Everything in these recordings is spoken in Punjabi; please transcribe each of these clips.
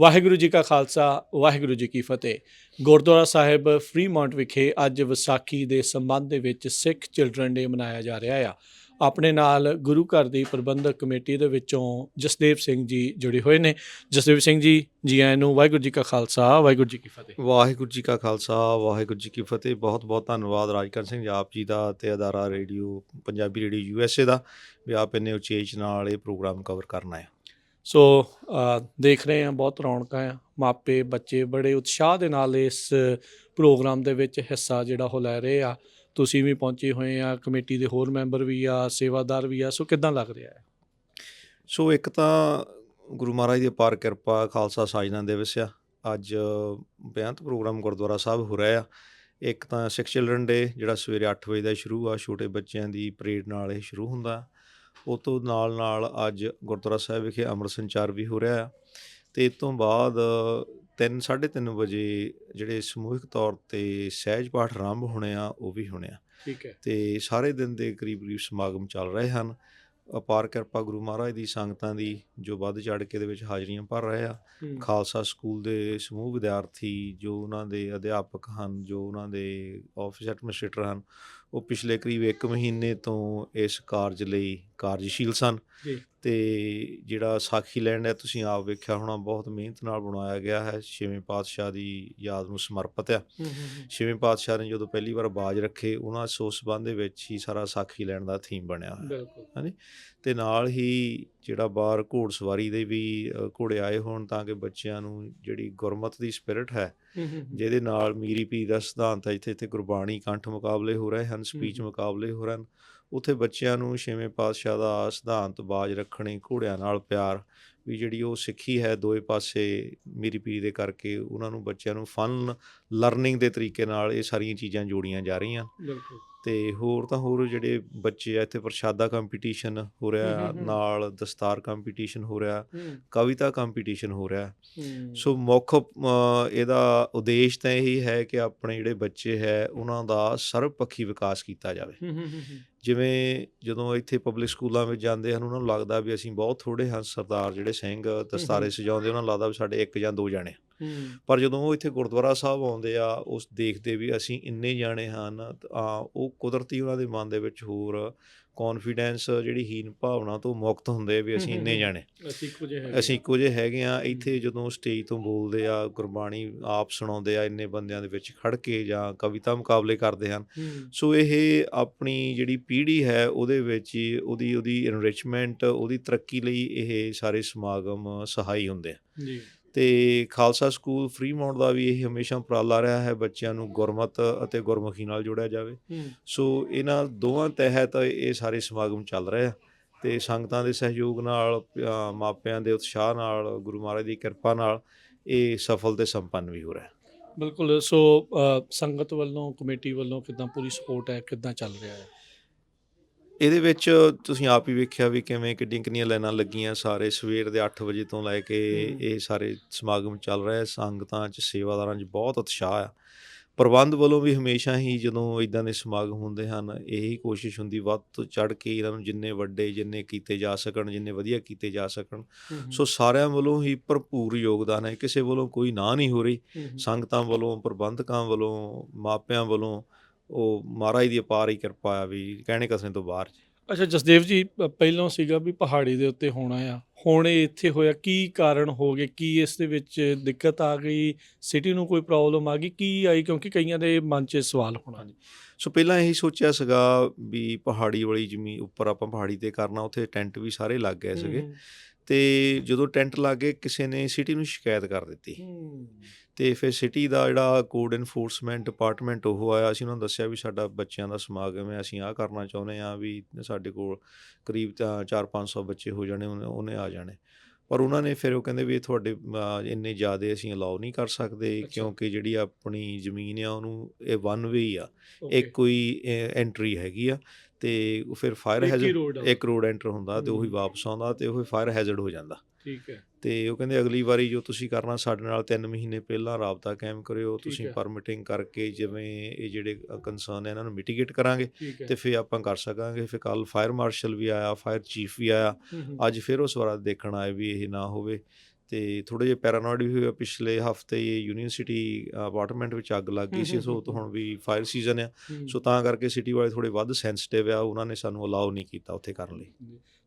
ਵਾਹਿਗੁਰੂ ਜੀ ਕਾ ਖਾਲਸਾ, ਵਾਹਿਗੁਰੂ ਜੀ ਕੀ ਫਤਿਹ। ਗੁਰਦੁਆਰਾ ਸਾਹਿਬ ਫਰੀਮੌਂਟ ਵਿਖੇ ਅੱਜ ਵਿਸਾਖੀ ਦੇ ਸੰਬੰਧ ਦੇ ਵਿੱਚ ਸਿੱਖ ਚਿਲਡਰਨ ਡੇ ਮਨਾਇਆ ਜਾ ਰਿਹਾ ਆ। ਆਪਣੇ ਨਾਲ ਗੁਰੂ ਘਰ ਦੀ ਪ੍ਰਬੰਧਕ ਕਮੇਟੀ ਦੇ ਵਿੱਚੋਂ ਜਸਦੇਵ ਸਿੰਘ ਜੀ ਜੁੜੇ ਹੋਏ ਨੇ। ਜਸਦੇਵ ਸਿੰਘ ਜੀ ਜੀ ਆਇਆਂ ਨੂੰ ਵਾਹਿਗੁਰੂ ਜੀ ਕਾ ਖਾਲਸਾ, ਵਾਹਿਗੁਰੂ ਜੀ ਕੀ ਫਤਿਹ। ਵਾਹਿਗੁਰੂ ਜੀ ਕਾ ਖਾਲਸਾ, ਵਾਹਿਗੁਰੂ ਜੀ ਕੀ ਫਤਿਹ। ਬਹੁਤ ਬਹੁਤ ਧੰਨਵਾਦ ਰਾਜਕਰਨ ਸਿੰਘ ਆਪ ਜੀ ਦਾ ਤੇ ਅਦਾਰਾ ਰੇਡੀਓ, ਪੰਜਾਬੀ ਰੇਡੀਓ ਯੂਐਸਏ ਦਾ ਵੀ ਆਪ ਇੰਨੇ ਉਚੇਚ ਨਾਲ ਇਹ ਪ੍ਰੋਗਰਾਮ ਕਵਰ ਕਰਨਾ ਹੈ ਸੋ ਦੇਖ ਰਹੇ ਹਾਂ, ਬਹੁਤ ਰੌਣਕਾਂ ਆ ਮਾਪੇ, ਬੱਚੇ ਬੜੇ ਉਤਸ਼ਾਹ ਦੇ ਨਾਲ ਇਸ ਪ੍ਰੋਗਰਾਮ ਦੇ ਵਿੱਚ ਹਿੱਸਾ ਜਿਹੜਾ ਉਹ ਲੈ ਰਹੇ ਆ। ਤੁਸੀਂ ਵੀ ਪਹੁੰਚੇ ਹੋਏ ਆ, ਕਮੇਟੀ ਦੇ ਹੋਰ ਮੈਂਬਰ ਵੀ ਆ, ਸੇਵਾਦਾਰ ਵੀ ਆ। ਸੋ ਕਿਦਾਂ ਲੱਗ ਰਿਹਾ ਹੈ? ਸੋ ਇੱਕ ਤਾਂ ਗੁਰੂ ਮਹਾਰਾਜ ਦੀ ਅਪਾਰ ਕਿਰਪਾ, ਖਾਲਸਾ ਸਾਜਨਾ ਦਿਵਸ ਆ। ਅੱਜ ਬੇਅੰਤ ਪ੍ਰੋਗਰਾਮ ਗੁਰਦੁਆਰਾ ਸਾਹਿਬ ਹੋ ਰਿਹਾ ਆ। ਇੱਕ ਤਾਂ ਸਿੱਖ ਚਿਲਡਰਨ ਡੇ, ਜਿਹੜਾ ਸਵੇਰੇ 8 ਵਜੇ ਦਾ ਸ਼ੁਰੂ ਆ। ਛੋਟੇ ਬੱਚਿਆਂ ਦੀ ਪਰੇਡ ਨਾਲ ਇਹ ਸ਼ੁਰੂ ਹੁੰਦਾ। ਉਹ ਤੋਂ ਨਾਲ ਨਾਲ ਅੱਜ ਗੁਰਦੁਆਰਾ ਸਾਹਿਬ ਵਿਖੇ ਅੰਮ੍ਰਿਤ ਸੰਚਾਰ ਵੀ ਹੋ ਰਿਹਾ ਆ। ਤੇ ਇਸ ਤੋਂ ਬਾਅਦ 3 3:30 ਵਜੇ ਜਿਹੜੇ ਸਮੂਹਿਕ ਤੌਰ ਤੇ ਸਹਿਜ ਪਾਠ ਆਰੰਭ ਹੋਣੇ ਆ ਉਹ ਵੀ ਹੋਣੇ ਆ। ਠੀਕ ਹੈ। ਤੇ ਸਾਰੇ ਦਿਨ ਦੇ ਕਰੀਬ ਕਰੀਬ ਸਮਾਗਮ ਚੱਲ ਰਹੇ ਹਨ। ਅਪਾਰ ਕਿਰਪਾ ਗੁਰੂ ਮਹਾਰਾਜ ਦੀ ਸੰਗਤਾਂ ਦੀ ਜੋ ਵੱਧ ਚੜ ਕੇ ਦੇ ਵਿੱਚ ਹਾਜ਼ਰੀਆਂ ਭਰ ਰਹੇ ਆ। ਖਾਲਸਾ ਸਕੂਲ ਦੇ ਸਮੂਹ ਵਿਦਿਆਰਥੀ ਜੋ ਉਹਨਾਂ ਦੇ ਅਧਿਆਪਕ ਹਨ ਜੋ ਉਹਨਾਂ ਦੇ ਆਫਿਸ ਐਡਮਿਨਿਸਟ੍ਰੇਟਰ ਹਨ ਉਹ ਪਿਛਲੇ ਕਰੀਬ 1 ਮਹੀਨੇ ਤੋਂ ਇਸ ਕਾਰਜ ਲਈ ਕਾਰਜਸ਼ੀਲ ਸਨ। ਤੇ ਜਿਹੜਾ ਸਾਖੀ ਲੈਂਡ ਹੈ ਤੁਸੀਂ ਆਪ ਵੇਖਿਆ ਹੋਣਾ ਬਹੁਤ ਮਿਹਨਤ ਨਾਲ ਬਣਾਇਆ ਗਿਆ ਹੈ। ਛੇਵੇਂ ਪਾਤਸ਼ਾਹ ਦੀ ਯਾਦ ਨੂੰ ਸਮਰਪਿਤ ਆ। ਛੇਵੇਂ ਪਾਤਸ਼ਾਹ ਨੇ ਜਦੋਂ ਪਹਿਲੀ ਵਾਰ ਬਾਜ ਰੱਖੇ ਉਹਨਾਂ ਸੋ ਸਬੰਧ ਦੇ ਵਿੱਚ ਹੀ ਸਾਰਾ ਸਾਖੀ ਲੈਣ ਦਾ ਥੀਮ ਬਣਿਆ ਹੋਇਆ। ਬਿਲਕੁਲ। ਤੇ ਨਾਲ ਹੀ ਜਿਹੜਾ ਬਾਹਰ ਘੋੜਸਵਾਰੀ ਦੇ ਵੀ ਘੋੜੇ ਆਏ ਹੋਣ ਤਾਂ ਕਿ ਬੱਚਿਆਂ ਨੂੰ ਜਿਹੜੀ ਗੁਰਮਤ ਦੀ ਸਪਿਰਿਟ ਹੈ ਜਿਹਦੇ ਨਾਲ ਮੀਰੀ ਪੀ ਦਾ ਸਿਧਾਂਤ ਹੈ ਇੱਥੇ ਇੱਥੇ ਗੁਰਬਾਣੀ ਕੰਠ ਮੁਕਾਬਲੇ ਹੋ ਰਹੇ ਹਨ ਸਪੀਚ। ਮੁਕਾਬਲੇ ਹੋ ਰਹੇ ਹਨ ਉੱਥੇ ਬੱਚਿਆਂ ਨੂੰ ਛੇਵੇਂ ਪਾਤਸ਼ਾਹ ਦਾ ਸਿਧਾਂਤ ਬਾਜ ਰੱਖਣੇ ਘੋੜਿਆਂ ਨਾਲ ਪਿਆਰ ਵੀ ਜਿਹੜੀ ਉਹ ਸਿੱਖੀ ਹੈ ਦੋਏ ਪਾਸੇ ਮੀਰੀ ਪੀ ਦੇ ਕਰਕੇ ਉਹਨਾਂ ਨੂੰ ਬੱਚਿਆਂ ਨੂੰ ਫਨ ਲਰਨਿੰਗ ਦੇ ਤਰੀਕੇ ਨਾਲ ਇਹ ਸਾਰੀਆਂ ਚੀਜ਼ਾਂ ਜੋੜੀਆਂ ਜਾ ਰਹੀਆਂ। ਬਿਲਕੁਲ। ਤੇ ਹੋਰ ਤਾਂ ਹੋਰ ਜਿਹੜੇ ਬੱਚੇ ਆ ਇੱਥੇ ਪ੍ਰਸ਼ਾਦਾ ਕੰਪੀਟੀਸ਼ਨ ਹੋ ਰਿਹਾ। ਨਾਲ ਦਸਤਾਰ ਕੰਪੀਟੀਸ਼ਨ ਹੋ ਰਿਹਾ ਕਵਿਤਾ ਕੰਪੀਟੀਸ਼ਨ ਹੋ ਰਿਹਾ। ਸੋ ਮੁੱਖ ਇਹਦਾ ਉਦੇਸ਼ ਤਾਂ ਇਹੀ ਹੈ ਕਿ ਆਪਣੇ ਜਿਹੜੇ ਬੱਚੇ ਹੈ ਉਹਨਾਂ ਦਾ ਸਰਬਪੱਖੀ ਵਿਕਾਸ ਕੀਤਾ ਜਾਵੇ। ਜਿਵੇਂ ਜਦੋਂ ਇੱਥੇ ਪਬਲਿਕ ਸਕੂਲਾਂ ਵਿੱਚ ਜਾਂਦੇ ਹਨ ਉਹਨਾਂ ਨੂੰ ਲੱਗਦਾ ਵੀ ਅਸੀਂ ਬਹੁਤ ਥੋੜੇ ਹਾਂ ਸਰਦਾਰ ਜਿਹੜੇ ਸਿੰਘ ਦਸਤਾਰੇ ਸਜਾਉਂਦੇ ਉਹਨਾਂ ਨੂੰ ਲੱਗਦਾ ਵੀ ਸਾਡੇ ਇੱਕ ਜਾਂ ਦੋ ਜਾਣੇ ਪਰ ਜਦੋਂ ਉਹ ਇੱਥੇ ਗੁਰਦੁਆਰਾ ਸਾਹਿਬ ਆਉਂਦੇ ਆ ਉਸ ਦੇਖਦੇ ਵੀ ਅਸੀਂ ਇੰਨੇ ਜਾਣੇ ਹਨ ਤਾਂ ਉਹ ਕੁਦਰਤੀ ਉਹਨਾਂ ਦੇ ਮਨ ਦੇ ਵਿੱਚ ਹੋਰ ਕੌਨਫੀਡੈਂਸ ਜਿਹੜੀ ਹੀਨ ਭਾਵਨਾ ਤੋਂ ਮੁਕਤ ਹੁੰਦੇ ਵੀ ਅਸੀਂ ਇੰਨੇ ਜਾਣੇ। ਅਸੀਂ ਕੁਝ ਹੈ ਅਸੀਂ ਇੱਕੋ ਜਿਹੇ ਹੈਗੇ ਆ। ਇੱਥੇ ਜਦੋਂ ਸਟੇਜ ਤੋਂ ਬੋਲਦੇ ਆ ਗੁਰਬਾਣੀ ਆਪ ਸੁਣਾਉਂਦੇ ਆ ਇੰਨੇ ਬੰਦਿਆਂ ਦੇ ਵਿੱਚ ਖੜ ਕੇ ਜਾਂ ਕਵਿਤਾ ਮੁਕਾਬਲੇ ਕਰਦੇ ਹਨ। ਸੋ ਇਹ ਆਪਣੀ ਜਿਹੜੀ ਪੀੜ੍ਹੀ ਹੈ ਉਹਦੇ ਵਿੱਚ ਉਹਦੀ ਉਹਦੀ ਇਨਰਿਚਮੈਂਟ ਉਹਦੀ ਤਰੱਕੀ ਲਈ ਇਹ ਸਾਰੇ ਸਮਾਗਮ ਸਹਾਈ ਹੁੰਦੇ ਆ। ਜੀ। ਤੇ ਖਾਲਸਾ ਸਕੂਲ ਫਰੀਮੌਂਟ ਦਾ ਵੀ ਇਹ ਹਮੇਸ਼ਾ ਉਪਰਾਲਾ ਰਿਹਾ ਹੈ ਬੱਚਿਆਂ ਨੂੰ ਗੁਰਮਤ ਅਤੇ ਗੁਰਮੁਖੀ ਨਾਲ ਜੋੜਿਆ ਜਾਵੇ। ਸੋ ਇਹਨਾਂ ਦੋਵਾਂ ਤਹਿਤ ਇਹ ਸਾਰੇ ਸਮਾਗਮ ਚੱਲ ਰਹੇ ਆ ਤੇ ਸੰਗਤਾਂ ਦੇ ਸਹਿਯੋਗ ਨਾਲ ਮਾਪਿਆਂ ਦੇ ਉਤਸ਼ਾਹ ਨਾਲ ਗੁਰੂ ਮਹਾਰਾਜ ਦੀ ਕਿਰਪਾ ਨਾਲ ਇਹ ਸਫਲ ਤੇ ਸੰਪੰਨ ਵੀ ਹੋ ਰਿਹਾ। ਹੈ ਬਿਲਕੁਲ ਸੋ ਸੰਗਤ ਵੱਲੋਂ ਕਮੇਟੀ ਵੱਲੋਂ ਕਿਦਾਂ ਪੂਰੀ ਸਪੋਰਟ ਹੈ ਕਿਦਾਂ ਚੱਲ ਰਿਹਾ ਹੈ? ਇਹਦੇ ਵਿੱਚ ਤੁਸੀਂ ਆਪ ਹੀ ਵੇਖਿਆ ਵੀ ਕਿਵੇਂ ਕਿੰਨੀਆਂ ਕਿੰਨੀਆਂ ਲਾਈਨਾਂ ਲੱਗੀਆਂ ਸਾਰੇ ਸਵੇਰ ਦੇ 8 ਵਜੇ ਤੋਂ ਲੈ ਕੇ। ਇਹ ਸਾਰੇ ਸਮਾਗਮ ਚੱਲ ਰਹੇ ਸੰਗਤਾਂ 'ਚ ਸੇਵਾਦਾਰਾਂ 'ਚ ਬਹੁਤ ਉਤਸ਼ਾਹ ਆ। ਪ੍ਰਬੰਧ ਵੱਲੋਂ ਵੀ ਹਮੇਸ਼ਾ ਹੀ ਜਦੋਂ ਇਦਾਂ ਦੇ ਸਮਾਗਮ ਹੁੰਦੇ ਹਨ ਇਹੀ ਕੋਸ਼ਿਸ਼ ਹੁੰਦੀ ਵੱਧ ਤੋਂ ਚੜ ਕੇ ਇਹਨਾਂ ਨੂੰ ਜਿੰਨੇ ਵੱਡੇ ਜਿੰਨੇ ਕੀਤੇ ਜਾ ਸਕਣ ਜਿੰਨੇ ਵਧੀਆ ਕੀਤੇ ਜਾ ਸਕਣ। ਸੋ ਸਾਰਿਆਂ ਵੱਲੋਂ ਹੀ ਭਰਪੂਰ ਯੋਗਦਾਨ ਹੈ ਕਿਸੇ ਵੱਲੋਂ ਕੋਈ ਨਾ ਨਹੀਂ ਹੋ ਰਹੀ। ਸੰਗਤਾਂ ਵੱਲੋਂ ਪ੍ਰਬੰਧਕਾਂ ਵੱਲੋਂ ਮਾਪਿਆਂ ਵੱਲੋਂ ਉਹ ਮਹਾਰਾਜ ਦੀ ਅਪਾਰ ਹੀ ਕਿਰਪਾ ਆ ਵੀ ਕਹਿਣੇ ਕਸਨੇ ਤੋਂ ਬਾਹਰ ਅੱਛਾ ਜਸਦੇਵ ਜੀ ਪਹਿਲਾਂ ਸੀਗਾ ਵੀ ਪਹਾੜੀ ਦੇ ਉੱਤੇ ਹੋਣਾ ਆ। ਹੁਣ ਇਹ ਇੱਥੇ ਹੋਇਆ ਕੀ ਕਾਰਨ ਹੋ ਗਏ? ਕੀ ਇਸ ਦੇ ਵਿੱਚ ਦਿੱਕਤ ਆ ਗਈ? ਸਿਟੀ ਨੂੰ ਕੋਈ ਪ੍ਰੋਬਲਮ ਆ ਗਈ? ਕੀ ਆਈ? ਕਿਉਂਕਿ ਕਈਆਂ ਦੇ ਮਨ 'ਚ ਸਵਾਲ ਹੋਣਾ। ਸੋ ਪਹਿਲਾਂ ਇਹੀ ਸੋਚਿਆ ਸੀਗਾ ਵੀ ਪਹਾੜੀ ਵਾਲੀ ਜ਼ਮੀਨ ਉੱਪਰ ਆਪਾਂ ਪਹਾੜੀ ਤੇ ਕਰਨਾ ਉੱਥੇ ਟੈਂਟ ਵੀ ਸਾਰੇ ਲੱਗ ਗਏ ਸੀਗੇ। ਤੇ ਜਦੋਂ ਟੈਂਟ ਲੱਗ ਗਏ ਕਿਸੇ ਨੇ ਸਿਟੀ ਨੂੰ ਸ਼ਿਕਾਇਤ ਕਰ ਦਿੱਤੀ ਤੇ ਫਿਰ ਸਿਟੀ ਦਾ ਜਿਹੜਾ ਕੋਡ ਐਨਫੋਰਸਮੈਂਟ ਡਿਪਾਰਟਮੈਂਟ ਉਹ ਆਇਆ ਅਸੀਂ ਉਹਨਾਂ ਨੂੰ ਦੱਸਿਆ ਵੀ ਸਾਡਾ ਬੱਚਿਆਂ ਦਾ ਸਮਾਗਮ ਹੈ ਅਸੀਂ ਆਹ ਕਰਨਾ ਚਾਹੁੰਦੇ ਆ ਵੀ ਸਾਡੇ ਕੋਲ ਕਰੀਬ ਤਾਂ 4-500 ਬੱਚੇ ਹੋ ਜਾਣੇ ਉਹਨੇ ਆ ਜਾਣੇ। ਪਰ ਉਹਨਾਂ ਨੇ ਫਿਰ ਉਹ ਕਹਿੰਦੇ ਵੀ ਇਹ ਤੁਹਾਡੇ ਇੰਨੇ ਜ਼ਿਆਦੇ ਅਸੀਂ ਅਲਾਉ ਨਹੀਂ ਕਰ ਸਕਦੇ। ਕਿਉਂਕਿ ਜਿਹੜੀ ਆਪਣੀ ਜ਼ਮੀਨ ਆ ਉਹਨੂੰ ਇਹ ਵਨ ਵੇ ਆ ਇੱਕ ਕੋਈ ਐਂਟਰੀ ਹੈਗੀ ਆ ਤੇ ਫਿਰ ਫਾਇਰ ਹੈਜ਼ਰਡ। ਇੱਕ ਰੋਡ ਐਂਟਰ ਹੁੰਦਾ ਤੇ ਉਹੀ। ਵਾਪਸ ਆਉਂਦਾ ਤੇ ਉਹ ਫਾਇਰ ਹੈਜ਼ਰਡ ਹੋ ਜਾਂਦਾ ਠੀਕ ਹੈ। ਤੇ ਉਹ ਕਹਿੰਦੇ ਅਗਲੀ ਵਾਰੀ ਜੋ ਤੁਸੀਂ ਕਰਨਾ ਸਾਡੇ ਨਾਲ 3 ਮਹੀਨੇ ਪਹਿਲਾਂ ਰਾਬਤਾ ਕਾਇਮ ਕਰਿਓ ਤੁਸੀਂ। ਪਰਮਿਟਿੰਗ ਕਰਕੇ ਜਿਵੇਂ ਇਹ ਜਿਹੜੇ ਕੰਸਰਨ ਹੈ ਇਹਨਾਂ ਨੂੰ ਮਿਟੀਗੇਟ ਕਰਾਂਗੇ ਤੇ ਫਿਰ ਆਪਾਂ ਕਰ ਸਕਾਂਗੇ। ਫਿਰ ਕੱਲ ਫਾਇਰ ਮਾਰਸ਼ਲ ਵੀ ਆਇਆ ਫਾਇਰ ਚੀਫ ਵੀ ਆਇਆ। ਅੱਜ ਫਿਰ ਉਸ ਵਾਰ ਦੇਖਣ ਆਏ ਵੀ ਇਹ ਨਾ ਹੋਵੇ ਤੇ ਥੋੜੇ ਜਿਹਾ ਪੈਰਾਨੋਇਡ ਵੀ ਹੋਇਆ ਪਿਛਲੇ ਹਫ਼ਤੇ ਯੂਨੀਵਰਸਿਟੀ ਅਪਾਰਟਮੈਂਟ ਵਿੱਚ ਅੱਗ ਲੱਗ ਗਈ ਸੀ ਸੋ ਤੋਂ। ਹੁਣ ਵੀ ਫਾਇਰ ਸੀਜ਼ਨ ਆ। ਸੋ ਤਾਂ ਕਰਕੇ ਸਿਟੀ ਵਾਲੇ ਥੋੜੇ ਵੱਧ ਸੈਂਸਿਟਿਵ ਆ ਉਹਨਾਂ ਨੇ ਸਾਨੂੰ ਅਲਾਉ ਨਹੀਂ ਕੀਤਾ ਉੱਥੇ ਕਰਨ ਲਈ।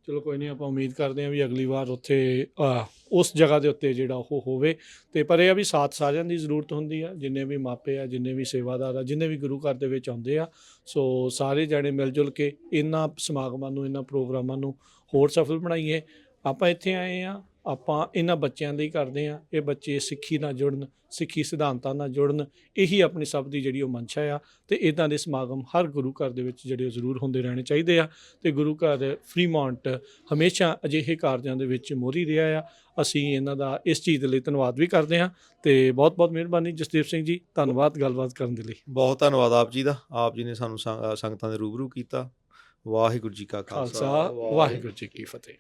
ਚਲੋ ਕੋਈ ਨਹੀਂ ਆਪਾਂ ਉਮੀਦ ਕਰਦੇ ਹਾਂ ਵੀ ਅਗਲੀ ਵਾਰ ਉੱਥੇ ਅ, ਉਸ ਜਗ੍ਹਾ ਦੇ ਉੱਤੇ ਜਿਹੜਾ ਉਹ ਹੋਵੇ। ਤੇ ਪਰ ਇਹ ਆ ਵੀ ਸਾਥ ਸਾਰਿਆਂ ਦੀ ਜ਼ਰੂਰਤ ਹੁੰਦੀ ਆ ਜਿੰਨੇ ਵੀ ਮਾਪੇ ਆ ਜਿੰਨੇ ਵੀ ਸੇਵਾਦਾਰ ਆ ਜਿੰਨੇ ਵੀ ਗੁਰੂ ਘਰ ਦੇ ਵਿੱਚ ਆਉਂਦੇ ਆ। ਸੋ ਸਾਰੇ ਜਣੇ ਮਿਲ ਜੁਲ ਕੇ ਇਹਨਾਂ ਸਮਾਗਮਾਂ ਨੂੰ ਇਹਨਾਂ ਪ੍ਰੋਗਰਾਮਾਂ ਨੂੰ ਹੋਰ ਸਫਲ ਬਣਾਈਏ। ਆਪਾਂ ਇੱਥੇ ਆਏ ਆ ਆਪਾਂ ਇਹਨਾਂ ਬੱਚਿਆਂ ਲਈ ਕਰਦੇ ਆ ਇਹ ਬੱਚੇ ਸਿੱਖੀ ਨਾਲ ਜੁੜਨ ਸਿੱਖੀ ਸਿਧਾਂਤਾਂ ਨਾਲ ਜੁੜਨ ਇਹੀ ਆਪਣੀ ਸਭ ਦੀ ਜਿਹੜੀ ਉਹ ਮਨਸ਼ਾ ਆ ਤੇ ਇਦਾਂ ਦੇ ਸਮਾਗਮ ਹਰ ਗੁਰੂ ਘਰ ਦੇ ਵਿੱਚ ਜਿਹੜੇ ਜ਼ਰੂਰ ਹੁੰਦੇ ਰਹਿਣੇ ਚਾਹੀਦੇ ਆ ਤੇ ਗੁਰੂ ਘਰ ਫਰੀਮੌਂਟ ਹਮੇਸ਼ਾ ਅਜਿਹੇ ਕਾਰਜਾਂ ਦੇ ਵਿੱਚ ਮੋਹਰੀ ਰਿਹਾ ਆ ਅਸੀਂ ਇਹਨਾਂ ਦਾ ਇਸ ਚੀਜ਼ ਦੇ ਲਈ ਧੰਨਵਾਦ ਵੀ ਕਰਦੇ ਹਾਂ ਤੇ ਬਹੁਤ ਬਹੁਤ ਮਿਹਰਬਾਨੀ ਜਸਦੀਪ ਸਿੰਘ ਜੀ ਧੰਨਵਾਦ ਗੱਲਬਾਤ ਕਰਨ ਦੇ ਲਈ। ਬਹੁਤ ਧੰਨਵਾਦ ਆਪ ਜੀ ਦਾ ਆਪ ਜੀ ਨੇ ਸਾਨੂੰ ਸੰਗਤਾਂ ਦੇ ਰੂਬਰੂ ਕੀਤਾ। ਵਾਹਿਗੁਰੂ ਜੀ ਕਾ ਖਾਲਸਾ ਵਾਹਿਗੁਰੂ ਜੀ ਕੀ ਫਤਿਹ।